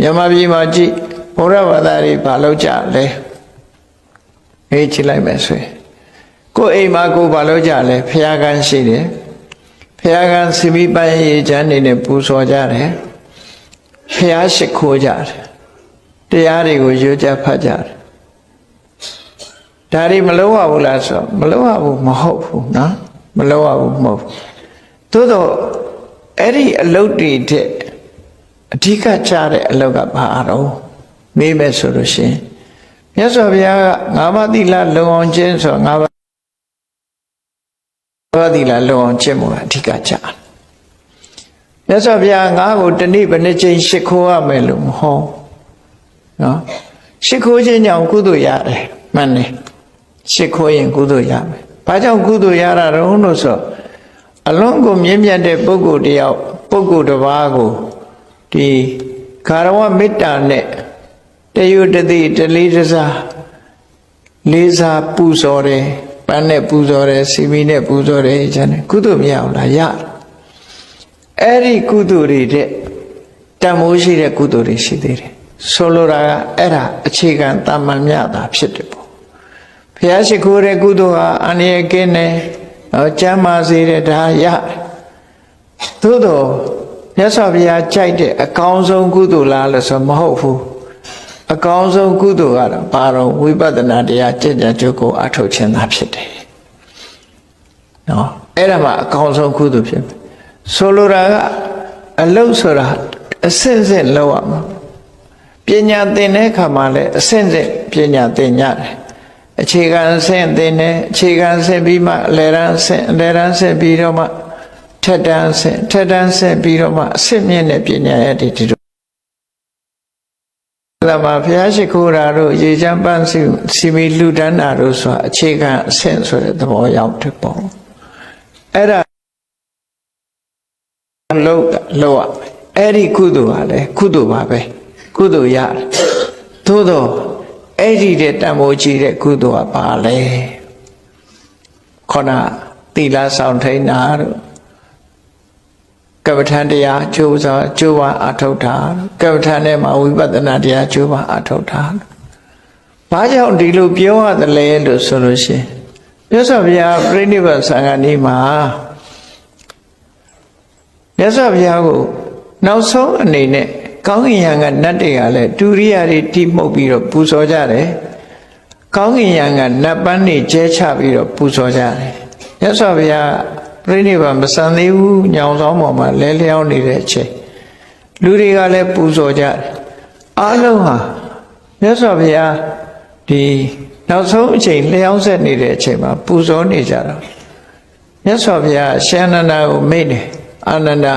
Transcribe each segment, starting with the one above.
မြန်မာပြည်မှာကြည့်ဘုရားဘာသာတွေဘာလုပ်ကြလဲအေးကြည့်လိုက်မယ်ဆိုရင်ကိုယ်အိမ်မှာကိုယ်ဘာလုပ်ကြလဲဖျားကန်းရှိတယ်ဖျားကန်းစီမီပိုင်းရေချမ်းနေနဲ့ပူဇော်ကြတယ်ဖျားရှိခိုးကြတယ်တရားတွေကိုရွတ်ကြဖတ်ကြတယ်ဒါတွေမလုပ်ရဘူးလားဆိုတော့မလုပ်ရဘူးမဟုတ်ဘူးနော်မလုပ်ရဘူးမဟုတ်ဘူးသို့တော့အဲ့ဒီအလုပ်တွေတဲ့ အဓိကကြတဲ့အလုပ်ကဘာတော့မေးမယ်ဆိုလို့ရှိရင်မြတ်စွာဘုရားကငါးပါးသီလလုံအောင်ကျင့်ဆိုတော့ငါးပါးဘာသီလလုံအောင်ကျင့်မှုကအဓိကကြတယ်မြတ်စွာဘုရားငါ့ကိုတနေ့ဘယ်နှချိန်ရှ िख ိုးရမယ်လို့မဟောနော်ရှ िख ိုးခြင်းကြောင့်ကုသိုလ်ရတယ်မှန်တယ်ရှ िख ိုးရင်ကုသိုလ်ရမယ်ဘာကြောင့်ကုသိုလ်ရတာတုံးလို့ဆိုတော့အလုံးကိုမြင့်မြတ်တဲ့ပုဂ္ဂိုလ်တယောက်ပုဂ္ဂိုလ်တစ်ပါးကို ဒီကာရဝမေတ္တာနဲ့တယုတတိတလေးတစားလေးစားပူဇော်တယ်ပန်းနဲ့ပူဇော်တယ်စီမီနဲ့ပူဇော်တယ်ကျန်တယ်ကုသိုလ်မရအောင်လားရတယ်အဲ့ဒီကုသိုလ်တွေတဲ့တန်မိုးရှိတဲ့ကုသိုလ်တွေရှိသေးတယ်ဆိုလိုတာကအဲ့ဒါအခြေခံတာမန်မြတာဖြစ်တယ်ပေါ့ဘုရားရှိခိုးတဲ့ကုသိုလ်ဟာအန္တရာယ်ကင်းတယ်နော်ကျမ်းမာစေတဲ့ဒါရတယ်သို့တော့ မြတ်စွာဘုရားကြိုက်တဲ့အကောင်းဆုံးကုသိုလ်လားလို့ဆိုမဟုတ်ဘူးအကောင်းဆုံးကုသိုလ်ကတော့ဘာတော့ဝိပဿနာတရားကျင့်ကြံကြုတ်ကိုအထုတ်ခြင်းသာဖြစ်တယ်နော်အဲ့ဒါမှအကောင်းဆုံးကုသိုလ်ဖြစ်မယ်ဆိုလိုတာကအလုတ်ဆိုတာအစစ်စစ်လောက်ရမှာပညာသင်တဲ့အခါမှာလည်းအစစ်စစ်ပညာသင်ရတယ်အခြေခံအဆင့်သင်တယ်အခြေခံအဆင့်ပြီးမှအလယ်တန်းအဆင့်အလယ်တန်းအဆင့်ပြီးတော့မှ ထက်တန်းအဆင့်ထက်တန်းအဆင့်ပြီးတော့မှအဆင့်မြင့်တဲ့ပညာရည်တွေဒီလိုဒါမှဘုရားရှိခိုးတာတို့ရေချမ်းပန်းစီစီမီလူတန်းတာတို့ဆိုတာအခြေခံအဆင့်ဆိုတဲ့သဘောရောက်တယ်ပေါ့အဲ့ဒါလောက်လောက်ရမယ်အဲ့ဒီကုသိုလ်ကလည်းကုသိုလ်ပါပဲကုသိုလ်ရတယ်သို့တော့အဲ့ဒီတဲ့တန်ဖိုးကြီးတဲ့ကုသိုလ်ကပါလဲခေါနသီလဆောင်ထိန်တာတို့ ကပ္ပထန်တရားကျိုးစားကျိုးပါအထောက်တာကပ္ပထန်ထဲမှာဝိပဿနာတရားကျိုးပါအထောက်တာဘာကြောင့်ဒီလိုပြောရတယ်လဲလို့ဆိုလို့ရှိရင်မြတ်စွာဘုရားပြိဋိဘသံဃာနီးမှာမြတ်စွာဘုရားကိုနောက်ဆုံးအနေနဲ့ကောင်းကင်ယံကနတ်တွေကလည်းဒုရိယာတွေတိမှုတ်ပြီးတော့ပူဇော်ကြတယ်ကောင်းကင်ယံကနတ်ပန်းတွေကျဲချပြီးတော့ပူဇော်ကြတယ်မြတ်စွာဘုရား ပြိဋိဘမဆန်သေးဘူးညောင်ဆောင်ပေါ်မှာလဲလျောင်းနေတဲ့အချိန်လူတွေကလည်းပူဇော်ကြတယ်အားလုံးဟာမြတ်စွာဘုရားဒီနောက်ဆုံးအချိန်လျောင်းဆက်နေတဲ့အချိန်မှာပူဇော်နေကြတော့မြတ်စွာဘုရားရှင်အနန္ဒာကိုမိတ်တယ်အာနန္ဒာ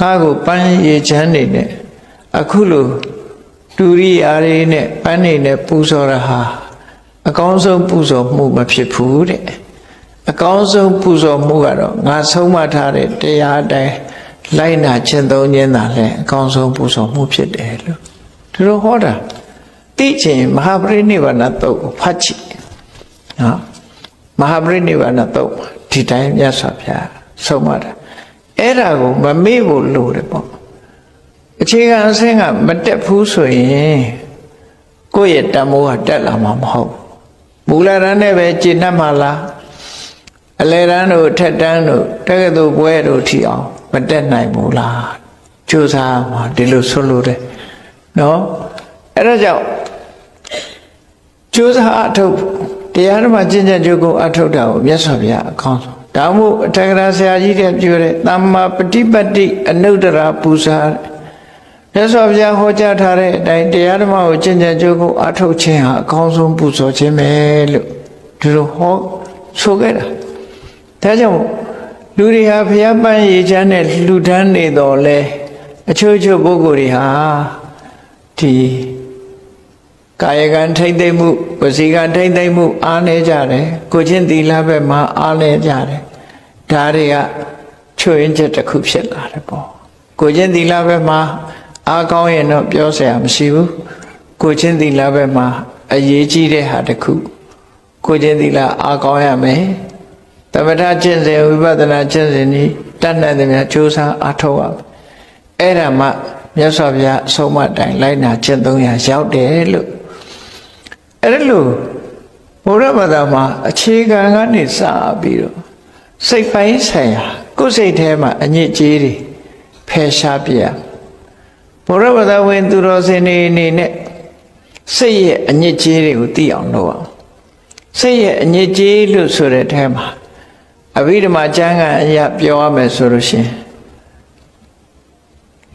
ငါ့ကိုပန်းရေချမ်းနေနဲ့အခုလိုတူရိယာတွေနဲ့ပန်းနေနဲ့ပူဇော်ရဟာအကောင်းဆုံးပူဇော်မှုမဖြစ်ဘူးတဲ့ အကောင်းဆုံးပူဇော်မှုကတော့ငါဆုံးမထားတဲ့တရားအတိုင်းလိုက်နာခြင်းသုံးခြင်းသာလဲအကောင်းဆုံးပူဇော်မှုဖြစ်တယ်လို့သူတို့ဟောတာသိချင်မဟာပရိနိဗ္ဗာန်တုတ်ကိုဖတ်ကြည့်နော်မဟာပရိနိဗ္ဗာန်တုတ်ဒီတိုင်းမြတ်စွာဘုရားဆုံးမတာအဲ့ဒါကိုမမေ့ဖို့လိုတယ်ပေါ့အခြေခံအဆင့်ကမတက်ဘူးဆိုရင်ကိုယ့်ရဲ့တမိုးကတက်လာမှာမဟုတ်မူလရန်နဲ့ပဲကျင့်တတ်မှာလား အလယ်ရန်တို့ထက်တန်းတို့တက္ကသိုလ်ပွဲတို့ထီအောင်မတက်နိုင်ဘူးလားကြိုးစားမှာဒီလိုဆွလို့တယ်နော်အဲ့ဒါကြောင့်ကြိုးစားအထုတ်တရားဓမ္မကျင့်ကြံကြိုးကိုအထုတ်တာကိုမြတ်စွာဘုရားအကောင်းဆုံးဒါမို့အထက်ကရာဆရာကြီးတဲ့ပြောတဲ့သမ္မာပฏิပတ်တိအနုတ္တရာပူဇာမြတ်စွာဘုရားဟောကြားထားတဲ့အတိုင်းတရားဓမ္မကိုကျင့်ကြံကြိုးကိုအထုတ်ခြင်းဟာအကောင်းဆုံးပူဇော်ခြင်းပဲလို့ဒီလိုဟောဆိုခဲ့တာ ဒါကြောင့်လူတွေဟာဖျားပန်းရေချမ်းနဲ့လူဒန်းနေတော်လဲအချို့ချို့ပုဂ္ဂိုလ်တွေဟာဒီကာယကံထိမ့်သိမ့်မှုဝစီကံထိမ့်သိမ့်မှု အားနေကြတယ်ကိုချင်းသီလဘက်မှာအားနေကြတယ်ဒါတွေကချွေရင်းချက်တစ်ခုဖြစ်လာတယ်ပေါ့ကိုချင်းသီလဘက်မှာအားကောင်းရင်တော့ပြောစရာမရှိဘူးကိုချင်းသီလဘက်မှာအရေးကြီးတဲ့ဟာတစ်ခုကိုချင်းသီလအားကောင်းရမယ် သမထကျင့်စဉ်ဝိပဿနာကျင့်စဉ်ဤတတ်နိုင်သမျှကြိုးစားအားထုတ်ရမယ်အဲ့ဒါမှမြတ်စွာဘုရားအဆုံးအမတိုင်လိုက်နာကျင့်သုံးရရောက်တယ်လို့အဲ့ဒါလို့ဘုရားဘာသာမှာအခြေခံကနေစပြီးတော့စိတ်ပိုင်းဆိုင်ရာကိုယ်စိတ်ထဲမှာအညစ်အကြေးတွေဖယ်ရှားပြရဘုရားဘာသာဝင်သူတော်စင်တွေအနေနဲ့စိတ်ရဲ့အညစ်အကြေးတွေကိုသိအောင်လုပ်အောင်စိတ်ရဲ့အညစ်အကြေးလို့ဆိုတဲ့အထဲမှာ အဘိဓမ္မာကျမ်းကအရာပြောရမယ်ဆိုလို့ရှိရင်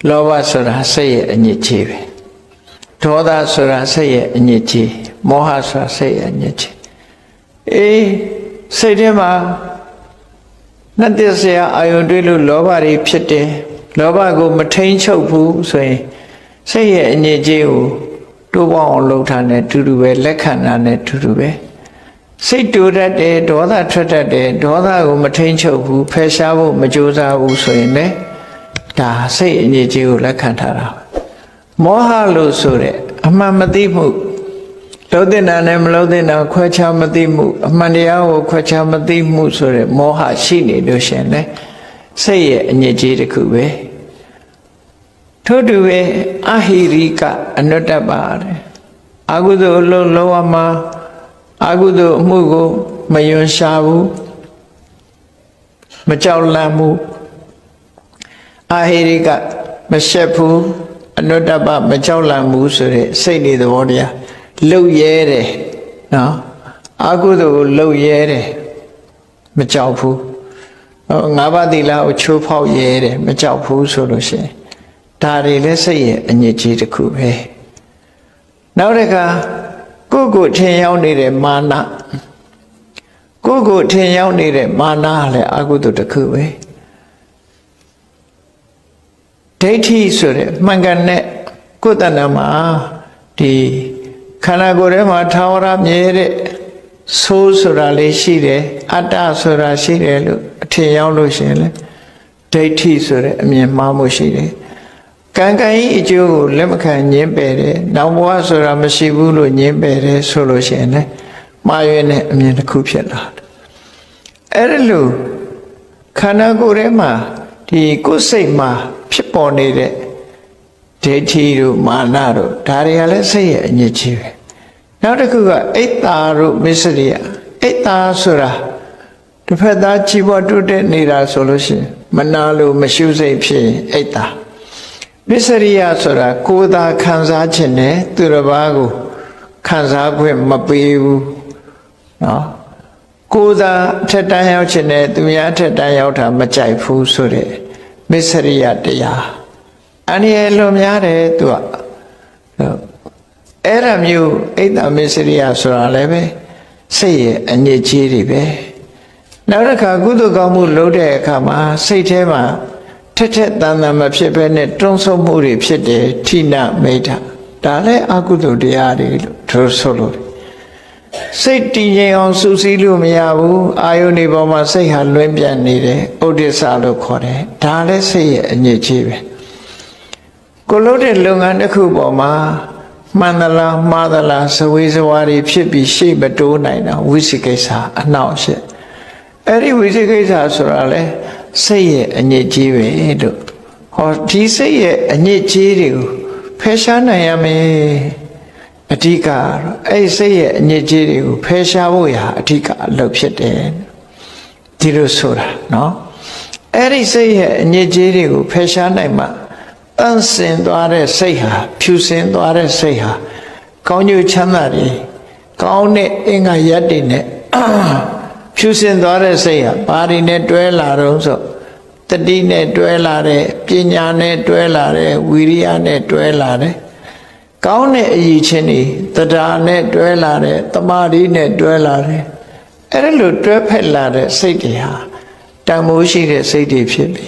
လောဘဆိုတာစိတ်ရဲ့အညစ်အကြေးပဲဒေါသဆိုတာစိတ်ရဲ့အညစ်အကြေးမောဟဆိုတာစိတ်ရဲ့အညစ်အကြေးအေးစိတ်ထဲမှာနှက်တဲ့ဆရာအာယုန်တွေးလို့လောဘတွေဖြစ်တယ်လောဘကိုမထိန်ချုပ်ဘူးဆိုရင်စိတ်ရဲ့အညစ်အကြေးကိုတိုးပေါအောင်လှုပ်ထားတဲ့တူတူပဲလက်ခံတာနဲ့တူတူပဲ စိတ်တူတတ်တယ်ဒေါသထွက်တတ်တယ်ဒေါသကိုမထိန်ချုပ်ဘူးဖယ်ရှားဖို့မကြိုးစားဘူးဆိုရင်လည်းဒါစိတ်အညစ်အကြေးကိုလက်ခံထားတာမောဟလို့ဆိုတဲ့အမှန်မသိမှုလုံးတဲ့နာနဲ့မလုံးတဲ့နာခွဲခြားမသိမှုအမှန်တရားကိုခွဲခြားမသိမှုဆိုတဲ့မောဟရှိနေလို့ရှင်လေစိတ်ရဲ့အညစ်အကြေးတစ်ခုပဲထို့တူပဲအဟိရိကအနုတ္တပါတယ်အကုသိုလ်အလုံးလုံးဝမှာ အကုသိုလ်အမှုကိုမယွန်ရှာဘူးမကြောက်လန့်ဘူးအဟိရိကမရှက်ဘူးအနုတ္တပမကြောက်လန့်ဘူးဆိုတဲ့စိတ်နေသဘောတရားလှုပ်ရဲတယ်နော်အကုသိုလ်ကိုလှုပ်ရဲတယ်မကြောက်ဘူးဟောငါးပါးသီလကိုချိုးဖောက်ရဲတယ်မကြောက်ဘူးဆိုလို့ရှိရင်ဒါတွေလည်းစိတ်ရဲ့အညစ်အကြေးတစ်ခုပဲနောက်တစ်ခါ ကိုယ့်ကိုယ်ထင်ရောက်နေတဲ့မာနကိုယ့်ကိုယ်ထင်ရောက်နေတဲ့မာနလည်းအကုသိုလ်တစ်ခုပဲဒိဋ္ဌိဆိုတဲ့မှန်ကန်တဲ့ကိုယ်တဏ္ဍာမှာဒီခန္ဓာကိုယ်ထဲမှာထာဝရမြဲတဲ့ဆိုးဆိုတာလေးရှိတယ်အတ္တဆိုတာရှိတယ်လို့အထင်ရောက်လို့ရှိရင်လေဒိဋ္ဌိဆိုတဲ့အမြင်မှားမှုရှိတယ် ကံကံဤအကျိုးကိုလက်မခံညင်းပယ်တယ်နောက်ဘဝဆိုတာမရှိဘူးလို့ညင်းပယ်တယ်ဆိုလို့ရှိရင်လေမှားရွေးတဲ့အမြင်တစ်ခုဖြစ်လာတယ်အဲ့ဒါလို့ခန္ဓာကိုယ်ထဲမှာဒီကိုယ်စိတ်မှာဖြစ်ပေါ်နေတဲ့ဒိဋ္ဌိတို့မာနတို့ဒါတွေကလည်းစိတ်ရဲ့အညစ်အကြေးပဲနောက်တစ်ခုကအိတ်တာတို့မစ္စရိယအိတ်တာဆိုတာတစ်ဖက်သားကြည်ပေါ်တွတ်တဲ့နေတာဆိုလို့ရှိရင်မနာလို့မရှုစိတ်ဖြစ်ရင်အိတ်တာ မစ္စရိယဆိုတာကိုယ်သာခံစားခြင်းနဲ့သူတစ်ပါးကိုခံစားခွင့်မပေးဘူးနော်ကိုယ်သာထက်တန်းရောက်ခြင်းနဲ့သူများထက်တန်းရောက်တာမကြိုက်ဘူးဆိုတဲ့မစ္စရိယတရားအနည်းလွန်များတယ်သူကအဲ့ဒါမျိုးအိတ်တမစ္စရိယဆိုတာလည်းပဲစိတ်ရဲ့အညစ်အကြေးတွေပဲနောက်တစ်ခါကုသကောင်းမှုလုပ်တဲ့အခါမှာစိတ်ထဲမှာ ထက်ထက်တန်တန်မဖြစ်ဘဲနဲ့တွန်းဆုပ်မှုတွေဖြစ်တယ်ထိနမိတ်တာဒါလည်းအကုသိုလ်တရားတွေလို့သူဆိုလို့စိတ်တည်ငြိမ်အောင်စူးစီးလို့မရဘူးအာယုန်ဒီပေါ်မှာစိတ်ဟာလွင့်ပြတ်နေတယ်ဥဒိစ္စလို့ခေါ်တယ်ဒါလည်းစိတ်ရဲ့အညစ်အကြေးပဲကိုလို့တဲ့လုပ်ငန်းတစ်ခုပေါ်မှာမှန်သလားမှားသလားဇဝေဇဝါတွေဖြစ်ပြီးရှေ့မတိုးနိုင်တာဝိသိကိစ္စအနှောင့်အယှက်အဲ့ဒီဝိသိကိစ္စဆိုတာလေ စိတ်ရဲ့အညစ်အကြေးပဲလို့ဟောဒီစိတ်ရဲ့အညစ်အကြေးတွေကိုဖယ်ရှားနိုင်ရမယ်အဓိကကတော့အဲ့ဒီစိတ်ရဲ့အညစ်အကြေးတွေကိုဖယ်ရှားဖို့ရာအဓိကအလုပ်ဖြစ်တယ်ဒီလိုဆိုတာနော်အဲ့ဒီစိတ်ရဲ့အညစ်အကြေးတွေကိုဖယ်ရှားနိုင်မှတန့်စင်သွားတဲ့စိတ်ဟာဖြူစင်သွားတဲ့စိတ်ဟာကောင်းကျိုးချမ်းသာတွေကောင်းတဲ့အင်္ဂါရက်တွေနဲ့ ဖြူစင်သွားတဲ့စိတ်ဟာဘာတွေနဲ့တွဲလာတော့ဆိုတတိနဲ့တွဲလာတဲ့ပညာနဲ့တွဲလာတဲ့ဝီရိယနဲ့တွဲလာတဲ့ကောင်းတဲ့အရည်ချင်းတွေတရားနဲ့တွဲလာတဲ့တမာရီနဲ့တွဲလာတဲ့အဲ့ဒါလိုတွဲဖက်လာတဲ့စိတ်တွေဟာတန်မိုးရှိတဲ့စိတ်တွေဖြစ်ပြီ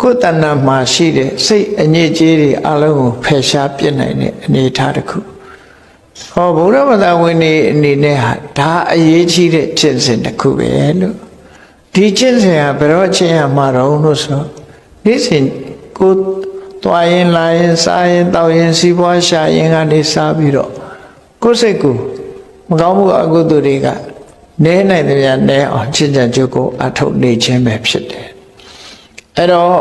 ကိုယ်တဏ္ဍမှာရှိတဲ့စိတ်အညစ်အကြေးတွေအလုံးကိုဖယ်ရှားပြစ်နိုင်တဲ့အနေအထားတစ်ခု ဟောဗုဒ္ဓဘာသာဝင်တွေအနေနဲ့ဟာဒါအရေးကြီးတဲ့ကျင့်စဉ်တစ်ခုပဲလို့ဒီကျင့်စဉ်ဟာဘယ်တော့ကျင့်ရမှာတော့လို့ဆိုနေ့စဉ်ကိုသွားရင်လာရင်စားရင်တောက်ရင်စီးပွားရှာရင်ကနေစားပြီးတော့ကိုယ်စိတ်ကိုမကောင်းမှုအကုသိုလ်တွေကနဲနိုင်တယ်ဗျာနဲအောင်ကျင့်ကြံကြုတ်ကိုအထုတ်နေခြင်းပဲဖြစ်တယ်အဲ့တော့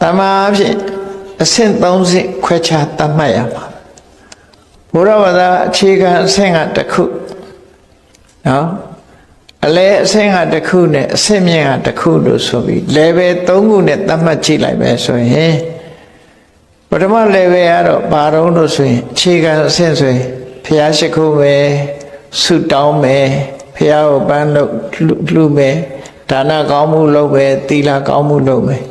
တမန်အဖြစ်တအဆင့်၃ဆင့်ခွဲခြားသတ်မှတ်ရမှာ ဘုရားဘာသာအခြေခံအဆင့်ကတစ်ခုနော်အလဲအဆင့်ကတစ်ခုနဲ့အဆင့်မြင့်ကတစ်ခုလို့ဆိုပြီး level 3ခုနဲ့သတ်မှတ်ကြည့်လိုက်ပဲဆိုရင်ပထမ level ကတော့ဘာတော့လို့ဆိုရင်အခြေခံအဆင့်ဆိုရင်ဖျားရှိခိုးမယ်ဆုတောင်းမယ်ဖျားကိုပန်းလို့လှူမယ်ဒါနကောင်းမှုလုပ်မယ်သီလကောင်းမှုလုပ်မယ်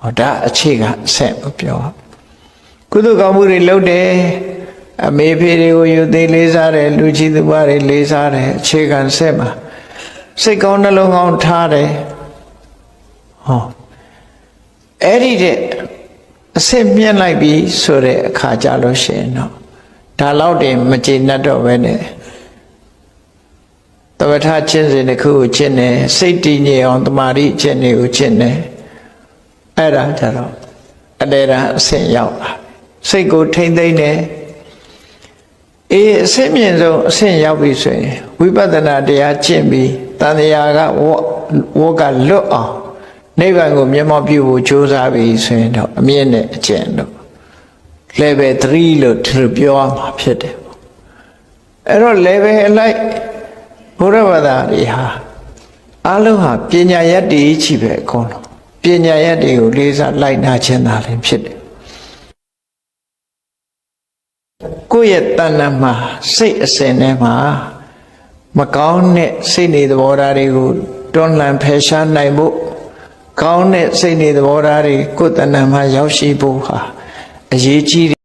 ဟောဒါအခြေခံအဆင့်ကိုပြောတာကုသိုလ်ကောင်းမှုတွေလုပ်တယ် အမေဖေတွေကိုယူသိလေးစားတယ်လူကြီးသူမတွေလေးစားတယ်အခြေခံဆက်မှာစိတ်ကောင်းနှလုံးကောင်းထားတယ်ဟောအဲ့ဒီတဲ့အစစ်မြင့်လိုက်ပြီဆိုတဲ့အခါကြလို့ရှိရင်တော့ဒါတော့တင်မကျေနပ်တော့ပဲနဲ့တဝထချင်းစဉ်တစ်ခုကိုချင်းတယ်စိတ်တည်ငြိမ်အောင်တမာတိချင်းတွေကိုချင်းတယ်အဲ့ဒါကြတော့အတေရာအဆင့်ရောက်လာစိတ်ကိုထိမ့်သိမ့်တယ် အေးအဆင့်မြင့်ဆုံးအဆင့်ရောက်ပြီဆိုရင်ဝိပဿနာတရားကျင့်ပြီးတန်တရားကဝဝကလွတ်အောင်နိဗ္ဗာန်ကိုမျက်မှောက်ပြုဖို့ကြိုးစားပြီဆိုရင်တော့အမြင့်နဲ့အကျင့်တော့ level 3လို့သူပြောရမှာဖြစ်တယ်ပေါ့အဲ့တော့ level အလိုက်ဘုရားဘာသာတွေဟာအလုံးဟာပညာရက်တည်ချီပဲအကုန်လုံးပညာရက်တွေကိုလေးစားလိုက်နာခြင်းသာလင်ဖြစ်တယ် ကိုယ့်ရဲ့တဏ္ဍမှာစိတ်အစဉ်ထဲမှာမကောင်းတဲ့စိတ်နေသဘောထားတွေကိုတွန်းလှန်ဖယ်ရှားနိုင်ဖို့ကောင်းတဲ့စိတ်နေသဘောထားတွေကိုယ်တဏ္ဍမှာရောက်ရှိဖို့ဟာအရေးကြီး